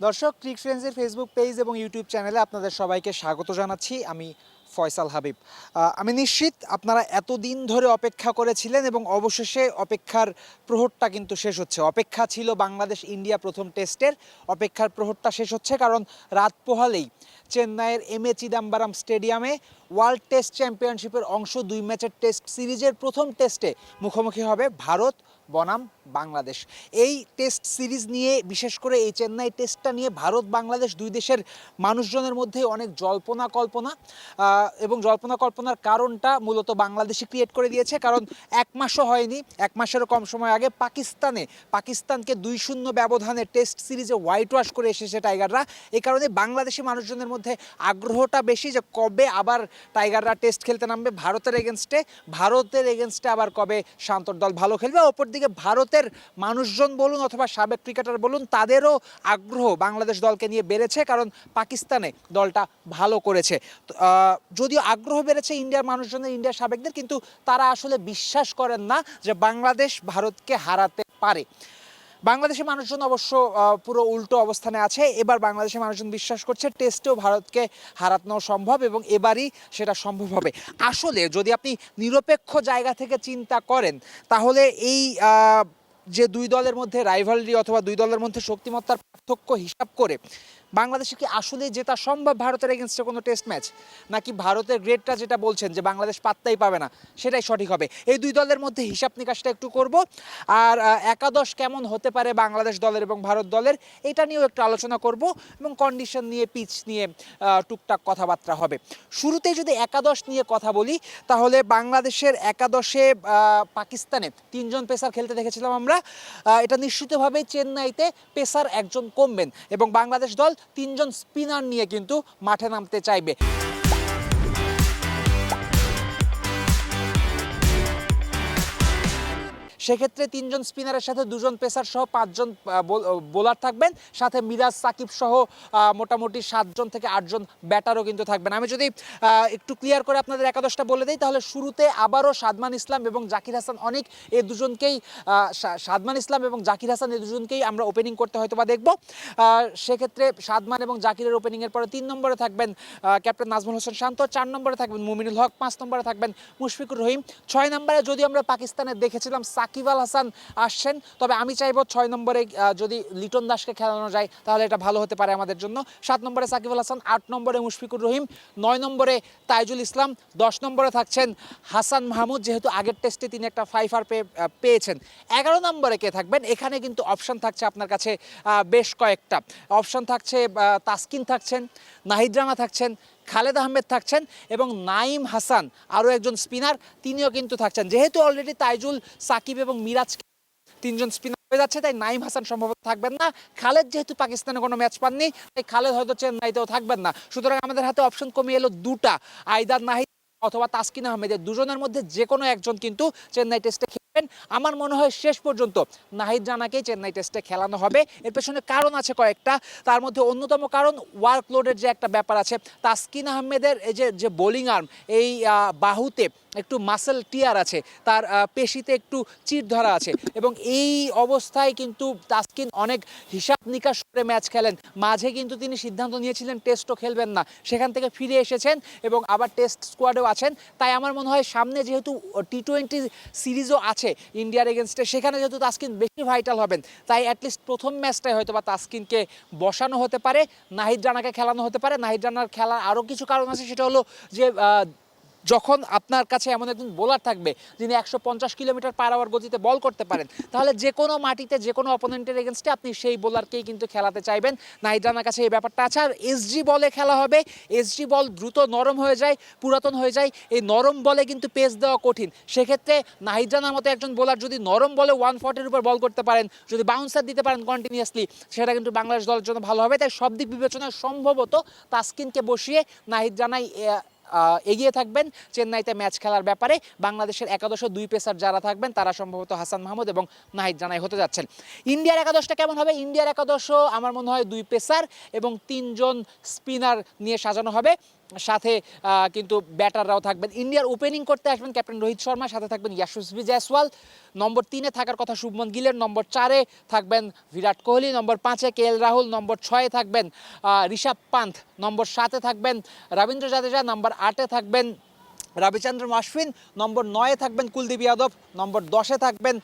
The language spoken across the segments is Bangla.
দর্শক ক্রিক ফ্রেন্ডসের ফেসবুক পেজ এবং ইউটিউব চ্যানেলে আপনাদের সবাইকে স্বাগত জানাচ্ছি। আমি ফয়সাল হাবিব। আমি নিশ্চিত আপনারা এতদিন ধরে অপেক্ষা করেছিলেন এবং অবশেষে অপেক্ষার প্রহরটা কিন্তু শেষ হচ্ছে। অপেক্ষা ছিল বাংলাদেশ ইন্ডিয়া প্রথম টেস্টের। অপেক্ষার প্রহরটা শেষ হচ্ছে কারণ রাত পোহালেই চেন্নাইয়ের এম এ চিদাম্বরম স্টেডিয়ামে ওয়ার্ল্ড টেস্ট চ্যাম্পিয়নশিপের অংশ দুই ম্যাচের টেস্ট সিরিজের প্রথম টেস্টে মুখোমুখি হবে ভারত বনাম বাংলাদেশ। এই টেস্ট সিরিজ নিয়ে, বিশেষ করে এই চেন্নাই টেস্টটা নিয়ে ভারত, বাংলাদেশ দুই দেশের মানুষজনের মধ্যে অনেক জল্পনা কল্পনা এবং জল্পনা কল্পনার কারণটা মূলত বাংলাদেশে ক্রিয়েট করে দিয়েছে। কারণ এক মাসও হয়নি, এক মাসেরও কম সময় আগে পাকিস্তানে, পাকিস্তানকে দুই শূন্য ব্যবধানে টেস্ট সিরিজে হোয়াইট ওয়াশ করে এসেছে টাইগাররা। এই কারণে বাংলাদেশি মানুষজনের মধ্যে আগ্রহটা বেশি যে কবে আবার টাইগাররা টেস্ট খেলতে নামবে ভারতের এগেনস্টে ভারতের এগেনস্টে আবার কবে শান্তর দল ভালো খেলবে অপরদিকে ভারতের মানুষজন বলুন অথবা সাবেক ক্রিকেটার বলুন, তাদেরও আগ্রহ বাংলাদেশ দলকে নিয়ে বেড়েছে, কারণ পাকিস্তানে দলটা ভালো করেছে। যদিও আগ্রহ বেড়েছে ইন্ডিয়ার মানুষজনের, ইন্ডিয়ার সাবেকদের, কিন্তু তারা আসলে বিশ্বাস করেন না যে বাংলাদেশ ভারতকে হারাতে পারে। বাংলাদেশের মানুষজন অবশ্য পুরো উল্টো অবস্থানে আছে। এবার বাংলাদেশের মানুষজন বিশ্বাস করছে, টেস্টেও ভারতকে হারানো সম্ভব এবং এবারই সেটা সম্ভব হবে। আসলে যদি আপনি নিরপেক্ষ জায়গা থেকে চিন্তা করেন, তাহলে এই যে দুই দলের মধ্যে রাইভালরি অথবা দুই দলের মধ্যে শক্তিমত্তার পার্থক্য হিসাব করে বাংলাদেশে কি আসলে জেতা সম্ভব ভারতের এগেনস্টে কোনো টেস্ট ম্যাচ নাকি ভারতের গ্রেডটা যেটা বলছেন যে বাংলাদেশ পাত্তাই পাবে না, সেটাই সঠিক হবে? এই দুই দলের মধ্যে হিসাব নিকাশটা একটু করব। আর একাদশ কেমন হতে পারে বাংলাদেশ দলের এবং ভারত দলের, এটা নিয়েও একটু আলোচনা করব এবং কন্ডিশন নিয়ে পিচ নিয়ে টুকটাক কথাবার্তা হবে। শুরুতেই যদি একাদশ নিয়ে কথা বলি, তাহলে বাংলাদেশের একাদশে পাকিস্তানে তিনজন পেসার খেলতে দেখেছিলাম আমরা। এটা নিশ্চিতভাবেই চেন্নাইতে পেসার একজন কমবেন এবং বাংলাদেশ দল তিনজন স্পিনার নিয়ে কিন্তু মাঠে নামতে চাইবে। সেক্ষেত্রে তিনজন স্পিনারের সাথে দুজন পেসার সহ পাঁচজন বোলার থাকবেন। সাথে মিরাজ সাকিব সহ মোটামুটি সাতজন থেকে আটজন ব্যাটারও কিন্তু থাকবেন। আমি যদি একটু ক্লিয়ার করে আপনাদের একাদশটা বলে দিই, তাহলে শুরুতে আবারও সাদমান ইসলাম এবং জাকির হাসান অনেক এ দুজনকেই সাদমান ইসলাম এবং জাকির হাসান এ দুজনকেই আমরা ওপেনিং করতে হয়তো বা দেখব সেক্ষেত্রে সাদমান এবং জাকিরের ওপেনিংয়ের পরে তিন নম্বরে থাকবেন ক্যাপ্টেন নাজমুল হোসেন শান্ত, চার নম্বরে থাকবেন মুমিনুল হক, পাঁচ নম্বরে থাকবেন মুশফিকুর রহিম। ছয় নম্বরে যদি আমরা পাকিস্তানে দেখেছিলাম সাকিব আল হাসান আসছেন, তবে আমি চাইব ছয় নম্বরে যদি লিটন দাসকে খেলানো যায়, তাহলে এটা ভালো হতে পারে আমাদের জন্য। সাত নম্বরে সাকিব আল হাসান, আট নম্বরে মুশফিকুর রহিম, নয় নম্বরে তাইজুল ইসলাম, দশ নম্বরে থাকছেন হাসান মাহমুদ, যেহেতু আগের টেস্টে তিনি একটা ফাইফার পেয়েছেন। এগারো নম্বরে কে থাকবেন? এখানে কিন্তু অপশন থাকছে আপনার কাছে বেশ কয়েকটা। অপশন থাকছে তাসকিন থাকছেন, নাহিদ রানা থাকছেন খালেদ আহমেদ থাকছেন এবং নাইম হাসান, আরও একজন স্পিনার, তিনিও কিন্তু থাকছেন। যেহেতু অলরেডি তাইজুল, সাকিব এবং মিরাজ তিনজন স্পিনার হয়ে যাচ্ছে, তাই নাইম হাসান সম্ভবত থাকবেন না। খালেদ যেহেতু পাকিস্তানে কোনো ম্যাচ পাননি, তাই খালেদ হয়তো চেন্নাইতেও থাকবেন না। সুতরাং আমাদের হাতে অপশন কমিয়ে এলো দুটা। আইদার নাহিদ অথবা তাসকিন আহমেদের দুজনের মধ্যে যে কোনো একজন কিন্তু চেন্নাই টেস্টে খেলবেন। আমার মনে হয় শেষ পর্যন্ত নাহিদ রানাকেই চেন্নাই টেস্টে খেলানো হবে। এর পেছনে কারণ আছে কয়েকটা। তার মধ্যে অন্যতম কারণ ওয়ার্কলোডের যে একটা ব্যাপার আছে, তাসকিন আহমেদের এই যে যে বোলিং আর্ম এই বাহুতে একটু মাসেল টিয়ার আছে, তার পেশিতে একটু চির ধরা আছে এবং এই অবস্থায় কিন্তু তাসকিন অনেক হিসাব নিকাশ করে ম্যাচ খেলেন। মাঝে কিন্তু তিনি সিদ্ধান্ত নিয়েছিলেন টেস্টও খেলবেন না। সেখান থেকে ফিরে এসেছেন এবং আবার টেস্ট স্কোয়াডেও আছেন। তাই আমার মনে হয় সামনে যেহেতু টি টোয়েন্টি সিরিজও আছে ইন্ডিয়ার এগেনস্টে সেখানে যেহেতু তাসকিন বেশি ভাইটাল হবেন, তাই অ্যাটলিস্ট প্রথম ম্যাচটায় হয়তো বা তাসকিনকে বসানো হতে পারে, নাহিদ রানাকে খেলানো হতে পারে। নাহিদ রানার খেলার আরও কিছু কারণ আছে, সেটা হলো যে যখন আপনার কাছে এমন একজন বোলার থাকবে যিনি একশো পঞ্চাশ কিলোমিটার পার আওয়ার গতিতে বল করতে পারেন তাহলে যে কোনো মাটিতে যে কোনো অপোনেন্টের এগেনস্টে আপনি সেই বোলারকেই কিন্তু খেলাতে চাইবেন। নাহিদ রানার কাছে এই ব্যাপারটা আছে। আর এসজি বলে খেলা হবে। এসজি বল দ্রুত নরম হয়ে যায় পুরাতন হয়ে যায়। এই নরম বলে কিন্তু পেস দেওয়া কঠিন। সেক্ষেত্রে নাহিদ রানার মতো একজন বোলার যদি নরম বলে ওয়ান ফর্টির উপর বল করতে পারেন যদি বাউন্সার দিতে পারেন কন্টিনিউয়াসলি সেটা কিন্তু বাংলাদেশ দলের জন্য ভালো হবে। তাই সব দিক বিবেচনায় সম্ভবত তাসকিনকে বসিয়ে নাহিদ আহ, এগিয়ে থাকবেন চেন্নাইতে ম্যাচ খেলার ব্যাপারে। বাংলাদেশের একাদশ দুই পেসার যারা থাকবেন, তারা সম্ভবত হাসান মাহমুদ এবং নাহিদ জানাই হতে যাচ্ছেন। ইন্ডিয়ার একাদশটা কেমন হবে? ইন্ডিয়ার একাদশ আমার মনে হয় দুই পেসার এবং তিনজন স্পিনার নিয়ে সাজানো হবে। সাথে কিন্তু ব্যাটাররাও থাকবেন। ইন্ডিয়ার ওপেনিং করতে আসবেন ক্যাপ্টেন রোহিত শর্মা, সাথে থাকবেন ইয়াশস্বী জয়সওয়াল নম্বর তিনে থাকার কথা শুভমন গিলের, নম্বর চারে থাকবেন বিরাট কোহলি, নম্বর পাঁচে কে এল রাহুল, নম্বর ছয়ে থাকবেন ঋষভ পান্থ, নম্বর সাতে থাকবেন রবীন্দ্র জাদেজা, নম্বর আটে থাকবেন রবিচন্দ্রন অশ্বিন নম্বর নয়ে থাকবেন কুলদীপ যাদব, নম্বর দশে থাকবেন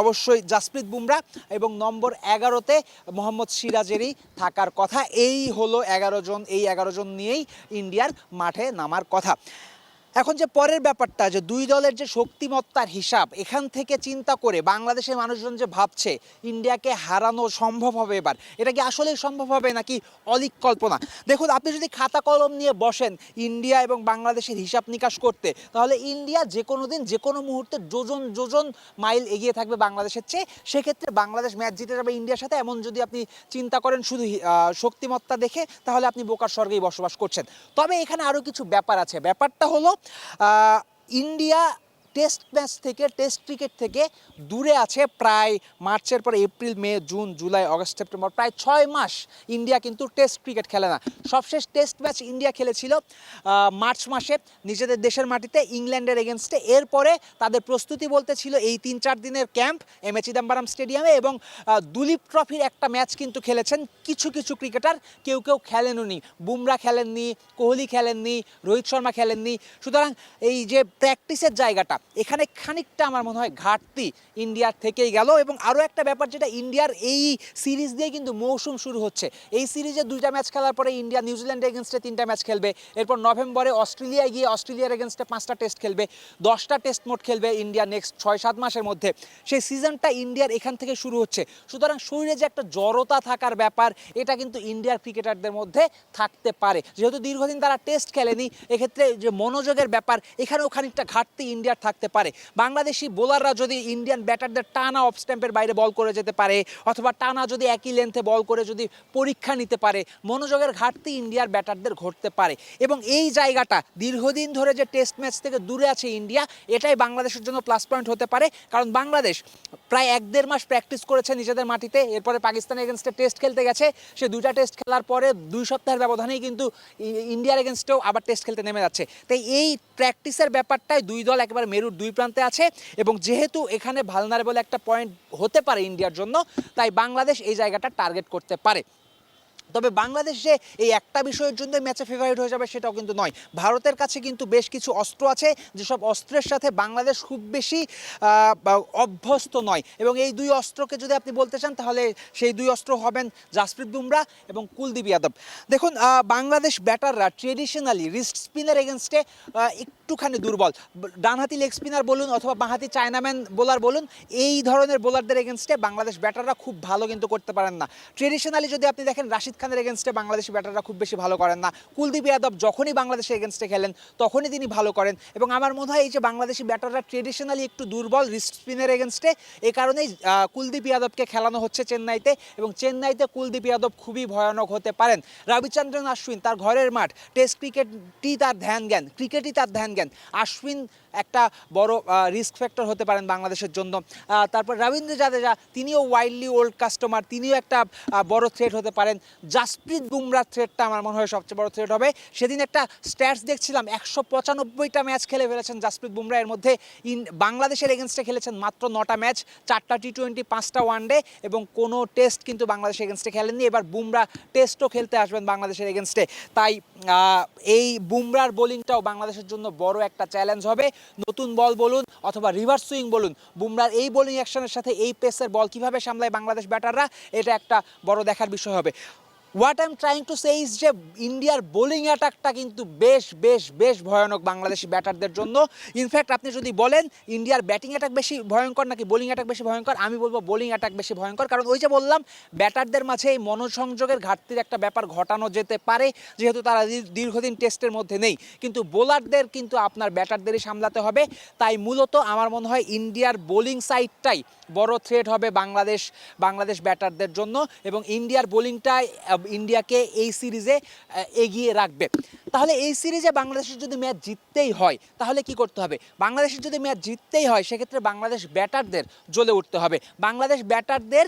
অবশ্যই জাসপ্রীত বুমরা এবং নম্বর এগারোতে মোহাম্মদ সিরাজেরই থাকার কথা। এই হলো এগারো জন, এই এগারো জন নিয়েই ইন্ডিয়ার মাঠে নামার কথা। এখন যে পরের ব্যাপারটা, যে দুই দলের যে শক্তিমত্তার হিসাব, এখান থেকে চিন্তা করে বাংলাদেশের মানুষজন যে ভাবছে, ইন্ডিয়াকে হারানো সম্ভব হবে এবার, এটা কি আসলেই সম্ভব হবে নাকি অলিক কল্পনা? দেখুন, আপনি যদি খাতা কলম নিয়ে বসেন ইন্ডিয়া এবং বাংলাদেশের হিসাব নিকাশ করতে, তাহলে ইন্ডিয়া যে কোনো দিন যে কোনো মুহূর্তে যোজন যোজন মাইল এগিয়ে থাকবে বাংলাদেশের চেয়ে। সেক্ষেত্রে বাংলাদেশ ম্যাচ জিতে যাবে ইন্ডিয়ার সাথে। এমন যদি আপনি চিন্তা করেন শুধু শক্তিমত্তা দেখে, তাহলে আপনি বোকার স্বর্গেই বসবাস করছেন। তবে এখানে আরও কিছু ব্যাপার আছে। ব্যাপারটা হলো ইন্ডিয়া টেস্ট ম্যাচ থেকে, টেস্ট ক্রিকেট থেকে দূরে আছে প্রায় মার্চের পরে April, May, June, July, August, September, প্রায় ছয় মাস ইন্ডিয়া কিন্তু টেস্ট ক্রিকেট খেলে না। সবশেষ টেস্ট ম্যাচ ইন্ডিয়া খেলেছিল মার্চ মাসে নিজেদের দেশের মাটিতে ইংল্যান্ডের এগেনস্টে এরপরে তাদের প্রস্তুতি বলতে ছিল এই তিন চার দিনের ক্যাম্প এম এ চিদাম্বরম স্টেডিয়ামে এবং দুলীপ ট্রফির একটা ম্যাচ কিন্তু খেলেছেন কিছু কিছু ক্রিকেটার। কেউ কেউ খেলেননি, বুমরা খেলেননি, কোহলি খেলেননি, রোহিত শর্মা খেলেননি। সুতরাং এই যে প্র্যাকটিসের জায়গাটা এখানে খানিকটা আমার মনে হয় ঘাটতি ইন্ডিয়ার থেকেই গেল এবং আরও একটা ব্যাপার যেটা ইন্ডিয়ার এই সিরিজ দিয়ে কিন্তু মৌসুম শুরু হচ্ছে। এই সিরিজে দুইটা ম্যাচ খেলার পরে ইন্ডিয়া নিউজিল্যান্ড এগেনস্টে তিনটা ম্যাচ খেলবে। এরপর নভেম্বরে অস্ট্রেলিয়ায় গিয়ে অস্ট্রেলিয়ার এগেনস্টে পাঁচটা টেস্ট খেলবে। দশটা টেস্ট মোট খেলবে ইন্ডিয়া নেক্সট ছয়, সাত মাসের মধ্যে। সেই সিজনটা ইন্ডিয়ার এখান থেকে শুরু হচ্ছে। সুতরাং শরীরে যে একটা জড়তা থাকার ব্যাপার, এটা কিন্তু ইন্ডিয়ার ক্রিকেটারদের মধ্যে থাকতে পারে। যেহেতু দীর্ঘদিন তারা টেস্ট খেলেনি, এক্ষেত্রে যে মনোযোগের ব্যাপার, এখানেও খানিকটা ঘাটতি ইন্ডিয়ার থাকতে পারে। বাংলাদেশি বোলাররা যদি ইন্ডিয়ান ব্যাটারদের টানা অফ স্ট্যাম্পের বাইরে বল করে যেতে পারে, অথবা টানা যদি একই লেন্থে বল করে যদি পরীক্ষা নিতে পারে, মনোযোগের ঘাটতি ইন্ডিয়ার ব্যাটারদের ঘটতে পারে। এবং এই জায়গাটা দীর্ঘদিন ধরে যে টেস্ট ম্যাচ থেকে দূরে আছে ইন্ডিয়া, এটাই বাংলাদেশের জন্য প্লাস পয়েন্ট হতে পারে। কারণ বাংলাদেশ প্রায় এক দেড় মাস প্র্যাকটিস করেছে নিজেদের মাটিতে, এরপরে পাকিস্তানের এগেনস্টে টেস্ট খেলতে গেছে। সে দুইটা টেস্ট খেলার পরে দুই সপ্তাহের ব্যবধানেই কিন্তু ইন্ডিয়ার এগেনস্টেও আবার টেস্ট খেলতে নেমে যাচ্ছে। তাই এই প্র্যাকটিসের ব্যাপারটাই দুই দল একেবারে মেরুর দুই প্রান্তে আছে এবং যেহেতু এখানে ভালনারেবল একটা পয়েন্ট হতে পারে ইন্ডিয়ার জন্য, তাই বাংলাদেশ এই জায়গাটা টার্গেট করতে পারে। তবে বাংলাদেশ এই একটা বিষয়ের জন্য ম্যাচে ফেভারিট হয়ে যাবে সেটাও কিন্তু নয়। ভারতের কাছে কিন্তু বেশ কিছু অস্ত্র আছে, যেসব অস্ত্রের সাথে বাংলাদেশ খুব বেশি অভ্যস্ত নয়। এবং এই দুই অস্ত্রকে যদি আপনি বলতে চান, তাহলে সেই দুই অস্ত্র হবেন জাসপ্রীত বুমরা এবং কুলদীপ যাদব। দেখুন বাংলাদেশ ব্যাটাররা ট্রেডিশনালি রিস্ট স্পিনের এগেনস্টে একটুখানি দুর্বল। ডানহাতি লেগ স্পিনার বলুন অথবা বাঁহাতি চায়নাম্যান বোলার বলুন, এই ধরনের বোলারদের এগেনস্টে বাংলাদেশ ব্যাটাররা খুব ভালো কিন্তু করতে পারেন না। ট্রেডিশনালি যদি আপনি দেখেন, রাশিদ খানের এগেনস্টে বাংলাদেশি ব্যাটাররা খুব বেশি ভালো করেন না। কুলদীপ যাদব যখনই বাংলাদেশের এগেনস্টে খেলেন, তখনই তিনি ভালো করেন। এবং আমার মনে হয় এই যে বাংলাদেশি ব্যাটাররা ট্রেডিশনালি একটু দুর্বল রিস্ট স্পিনের এগেনস্টে এই কারণেই কুলদীপ যাদবকে খেলানো হচ্ছে চেন্নাইতে। এবং চেন্নাইতে কুলদীপ যাদব খুবই ভয়ানক হতে পারেন। রবিচন্দ্রন আশ্বিন তার ঘরের মাঠ টেস্ট ক্রিকেটই তার ধ্যান জ্ঞান ক্রিকেটই তার ধ্যান জ্ঞান। আশ্বিন একটা বড় রিস্ক ফ্যাক্টর হতে পারেন বাংলাদেশের জন্য। তারপর রবীন্দ্র জাদেজা তিনিও ওয়াইল্ডলি ওল্ড কাস্টমার তিনিও একটা বড় থ্রেট হতে পারেন। জাসপ্রীত বুমরার থ্রেটটা আমার মনে হয় সবচেয়ে বড় থ্রেট হবে। সেদিন একটা স্ট্যাটস দেখছিলাম, একশো পঁচানব্বইটা ম্যাচ খেলে ফেলেছেন জাসপ্রীত বুমরা এর মধ্যে ইন বাংলাদেশের এগেনস্টে খেলেছেন মাত্র নটা ম্যাচ চারটা টি টোয়েন্টি পাঁচটা ওয়ানডে এবং কোনো টেস্ট কিন্তু বাংলাদেশের এগেনস্টে খেলেননি। এবার বুমরা টেস্টও খেলতে আসবেন বাংলাদেশের এগেনস্টে তাই এই বুমরার বোলিংটাও বাংলাদেশের জন্য বড় একটা চ্যালেঞ্জ হবে। নতুন বল বলুন অথবা রিভার্স সুইং বলুন বুমরার এই বোলিং অ্যাকশনের সাথে এই পেসের বল কীভাবে সামলায় বাংলাদেশ ব্যাটাররা এটা একটা বড় দেখার বিষয় হবে। What I am trying to say is যে ইন্ডিয়ার বোলিং অ্যাটাকটা কিন্তু বেশ বেশ বেশ ভয়ানক বাংলাদেশি ব্যাটারদের জন্য। ইনফ্যাক্ট আপনি যদি বলেন ইন্ডিয়ার ব্যাটিং অ্যাটাক বেশি ভয়ঙ্কর নাকি বোলিং অ্যাটাক বেশি ভয়ঙ্কর, আমি বলব বোলিং অ্যাটাক বেশি ভয়ঙ্কর। কারণ ওই যে বললাম, ব্যাটারদের মাঝে এই মনোসংযোগের ঘাটতির একটা ব্যাপার ঘটানো যেতে পারে, যেহেতু তারা দীর্ঘদিন টেস্টের মধ্যে নেই। কিন্তু বোলারদের কিন্তু আপনার ব্যাটারদেরই সামলাতে হবে। তাই মূলত আমার মনে হয় ইন্ডিয়ার বোলিং সাইডটাই বড় থ্রেট হবে বাংলাদেশ বাংলাদেশ ব্যাটারদের জন্য। এবং ইন্ডিয়ার বোলিংটাই ইন্ডিয়াকে এই সিরিজে এগিয়ে রাখবে। তাহলে এই সিরিজে বাংলাদেশের যদি ম্যাচ জিততেই হয়, তাহলে কি করতে হবে? বাংলাদেশের যদি ম্যাচ জিততেই হয়, সেক্ষেত্রে বাংলাদেশ ব্যাটারদের জ্বলে উঠতে হবে। বাংলাদেশ ব্যাটারদের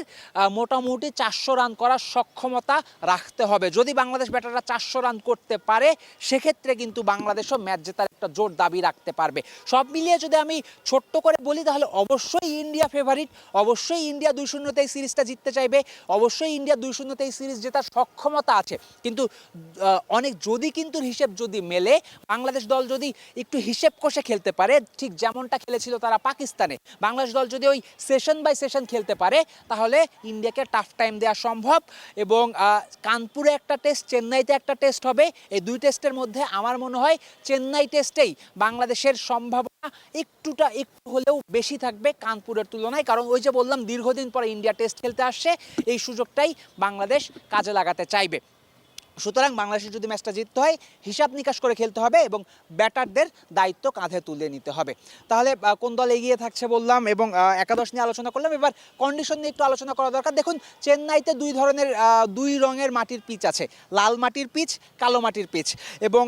মোটামুটি চারশো রান করার সক্ষমতা রাখতে হবে। যদি বাংলাদেশ ব্যাটাররা চারশো রান করতে পারে, সেক্ষেত্রে কিন্তু বাংলাদেশও ম্যাচ জেতার একটা জোর দাবি রাখতে পারবে। সব মিলিয়ে যদি আমি ছোট্ট করে বলি, তাহলে অবশ্যই ইন্ডিয়া ফেভারিট অবশ্যই ইন্ডিয়া দুই শূন্যতে এই সিরিজটা জিততে চাইবে, অবশ্যই ইন্ডিয়া দুই শূন্যতে এই সিরিজ জেতার সক্ষমতা আছে। কিন্তু অনেক যদি কিন্তু হিসেব যদি মেলে, বাংলাদেশ দল যদি একটু হিসেব কষে খেলতে পারে, ঠিক যেমনটা খেলেছিল তারা পাকিস্তানে, বাংলাদেশ দল যদি ওই সেশন বাই সেশন খেলতে পারে, তাহলে ইন্ডিয়াকে টাফ টাইম দেওয়া সম্ভব এবং কানপুরে একটা টেস্ট চেন্নাইতে একটা টেস্ট হবে। এই দুই টেস্টের মধ্যে আমার মনে হয় চেন্নাই টেস্টেই বাংলাদেশের সম্ভাবনা একটুটা একটু হলেও বেশি থাকবে কানপুরের তুলনায়। কারণ ওই যে বললাম, দীর্ঘদিন পরে ইন্ডিয়া টেস্ট খেলতে আসছে, এই সুযোগটাই বাংলাদেশ কাজে লাগাতে চাইবে। সুতরাং বাংলাদেশের যদি ম্যাচটা জিততে হয়, হিসাব নিকাশ করে খেলতে হবে এবং ব্যাটারদের দায়িত্ব কাঁধে তুলে নিতে হবে। তাহলে কোন দল এগিয়ে থাকছে বললাম এবং একাদশ নিয়ে আলোচনা করলাম। এবার কন্ডিশন নিয়ে একটু আলোচনা করা দরকার। দেখুন, চেন্নাইতে দুই ধরনের দুই রঙের মাটির পিচ আছে। লাল মাটির পিচ কালো মাটির পিচ এবং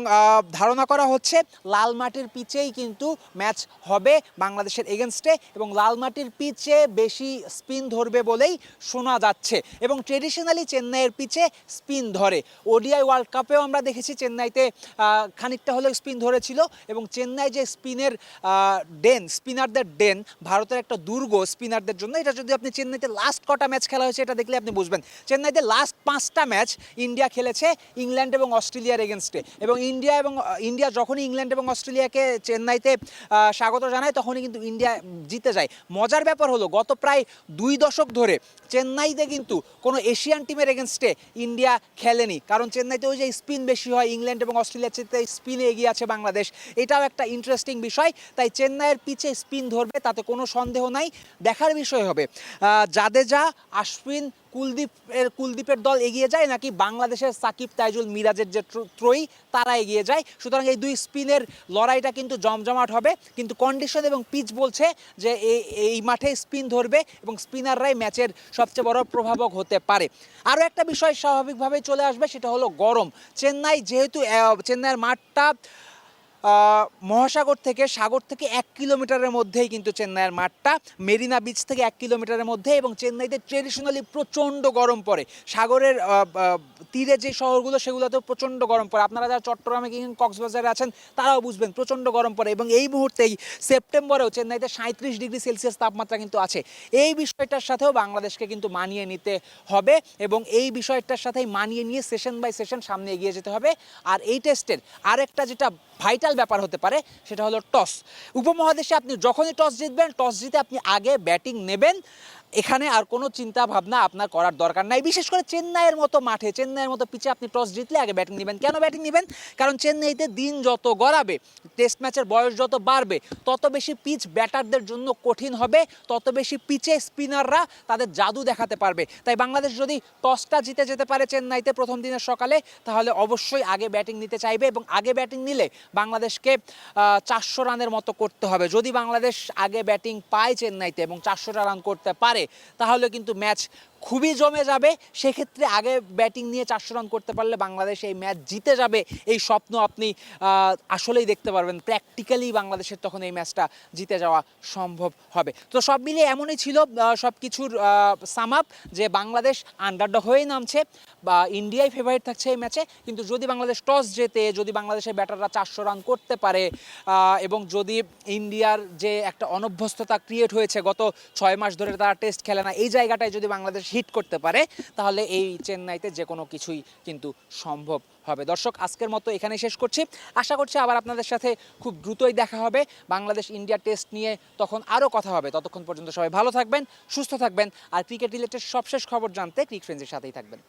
ধারণা করা হচ্ছে লাল মাটির পিচেই কিন্তু ম্যাচ হবে বাংলাদেশের এগেনস্টে এবং লাল মাটির পিচে বেশি স্পিন ধরবে বলেই শোনা যাচ্ছে। এবং ট্রেডিশনালি চেন্নাইয়ের পিচে স্পিন ধরে। ওডিআই ওয়ার্ল্ড কাপেও আমরা দেখেছি চেন্নাইতে খানিকটা হলেও স্পিন ধরেছিল এবং চেন্নাই যে স্পিনের ডেন স্পিনারদের ডেন ভারতের একটা দুর্গ স্পিনারদের জন্য। এটা যদি আপনি চেন্নাইতে লাস্ট কটা ম্যাচ খেলা হয়েছে, এটা দেখলে আপনি বুঝবেন। চেন্নাইতে লাস্ট পাঁচটা ম্যাচ ইন্ডিয়া খেলেছে ইংল্যান্ড এবং অস্ট্রেলিয়ার এগেনস্টে এবং ইন্ডিয়া এবং, ইন্ডিয়া যখনই ইংল্যান্ড এবং অস্ট্রেলিয়াকে চেন্নাইতে স্বাগত জানায়, তখনই কিন্তু ইন্ডিয়া জিতে যায়। মজার ব্যাপার হলো, গত প্রায় দুই দশক ধরে চেন্নাইতে কিন্তু কোনো এশিয়ান টিমের এগেনস্টে ইন্ডিয়া খেলেনি। কারণ চেন্নাইতে ওই যে স্পিন বেশি হয়, ইংল্যান্ড এবং অস্ট্রেলিয়ার চেয়ে স্পিনে এগিয়ে আছে বাংলাদেশ। এটাও একটা ইন্টারেস্টিং বিষয়। তাই চেন্নাইয়ের পিছে স্পিন ধরবে, তাতে কোনো সন্দেহ নাই। দেখার বিষয় হবে জাদেজা আশ্বিন কুলদীপের কুলদীপের দল এগিয়ে যায় নাকি বাংলাদেশের সাকিব তাইজুল মিরাজের যে ত্র- ত্রয়ী, তারা এগিয়ে যায়? সুতরাং এই দুই স্পিনের লড়াইটা কিন্তু জমজমাট হবে। কিন্তু কন্ডিশন এবং পিচ বলছে যে এই মাঠে স্পিন ধরবে এবং স্পিনাররাই ম্যাচের সবচেয়ে বড় প্রভাবক হতে পারে। আরও একটা বিষয় স্বাভাবিকভাবেই চলে আসবে, সেটা হলো গরম। চেন্নাই যেহেতু চেন্নাইয়ের মাঠটা মহাসাগর থেকে সাগর থেকে এক কিলোমিটারের মধ্যেই কিন্তু চেন্নাইয়ের মাঠটা। মেরিনা বিচ থেকে এক কিলোমিটারের মধ্যে এবং চেন্নাইতে ট্রেডিশনালি প্রচণ্ড গরম পড়ে। সাগরের তীরে যে শহরগুলো সেগুলোতেও প্রচণ্ড গরম পড়ে। আপনারা যারা চট্টগ্রামে কিংবা কক্সবাজারে আছেন, তারাও বুঝবেন প্রচণ্ড গরম পড়ে এবং এই মুহূর্তেই সেপ্টেম্বরেও চেন্নাইতে সাঁত্রিশ ডিগ্রি সেলসিয়াস তাপমাত্রা কিন্তু আছে। এই বিষয়টার সাথেও বাংলাদেশকে কিন্তু মানিয়ে নিতে হবে এবং এই বিষয়টার সাথেই মানিয়ে নিয়ে সেশন বাই সেশন সামনে এগিয়ে যেতে হবে। আর এই টেস্টের আরেকটা যেটা ভাইটাল ব্যাপার হতে পারে, সেটা হলো টস উপমহাদেশে আপনি যখনই টস জিতবেন টস জিতে আপনি আগে ব্যাটিং নেবেন এখানে আর কোনো চিন্তা ভাবনা আপনার করার দরকার নাই। বিশেষ করে চেন্নাইয়ের মতো মাঠে, চেন্নাইয়ের মতো পিচে আপনি টস জিতলে আগে ব্যাটিং নেবেন। কেন ব্যাটিং নেবেন? কারণ চেন্নাইতে দিন যত গড়াবে, টেস্ট ম্যাচের বয়স যত বাড়বে, তত বেশি পিচ ব্যাটারদের জন্য কঠিন হবে, তত বেশি পিচে স্পিনাররা তাদের জাদু দেখাতে পারবে। তাই বাংলাদেশ যদি টসটা জিতে যেতে পারে চেন্নাইতে প্রথম দিনের সকালে, তাহলে অবশ্যই আগে ব্যাটিং নিতে চাইবে এবং আগে ব্যাটিং নিলে বাংলাদেশকে চারশো রানের মতো করতে হবে। যদি বাংলাদেশ আগে ব্যাটিং পায় চেন্নাইতে এবং চারশোটা রান করতে পারে তাহলে কিন্তু ম্যাচ খুবই জমে যাবে, সেক্ষেত্রে আগে ব্যাটিং নিয়ে চারশো রান করতে পারলে বাংলাদেশ এই ম্যাচ জিতে যাবে, এই স্বপ্ন আপনি আসলেই দেখতে পারবেন। প্র্যাকটিক্যালি বাংলাদেশের তখন এই ম্যাচটা জিতে যাওয়া সম্ভব হবে। তো সব মিলিয়ে এমনই ছিল সব কিছুর সাম আপ যে বাংলাদেশ আন্ডারডগ হয়েই নামছে, বা ইন্ডিয়াই ফেভারিট থাকছে এই ম্যাচে কিন্তু যদি বাংলাদেশ টস জেতে, যদি বাংলাদেশের ব্যাটাররা চারশো রান করতে পারে এবং যদি ইন্ডিয়ার যে একটা অনভ্যস্ততা ক্রিয়েট হয়েছে, গত ছয় মাস ধরে তারা টেস্ট খেলে না, এই জায়গাটায় যদি বাংলাদেশ হিট করতে পারে, তাহলে এই চেন্নাইতে যে কোনো কিছুই কিন্তু সম্ভব হবে। দর্শক, আজকের মতো এখানে শেষ করছি। আশা করছি আবার আপনাদের সাথে খুব দ্রুতই দেখা হবে। বাংলাদেশ ইন্ডিয়া টেস্ট নিয়ে তখন আরও কথা হবে। ততক্ষণ পর্যন্ত সবাই ভালো থাকবেন, সুস্থ থাকবেন, আর ক্রিকেট রিলেটেড সবশেষ খবর জানতে ক্রিক ফ্রেন্ডসের সাথেই থাকবেন।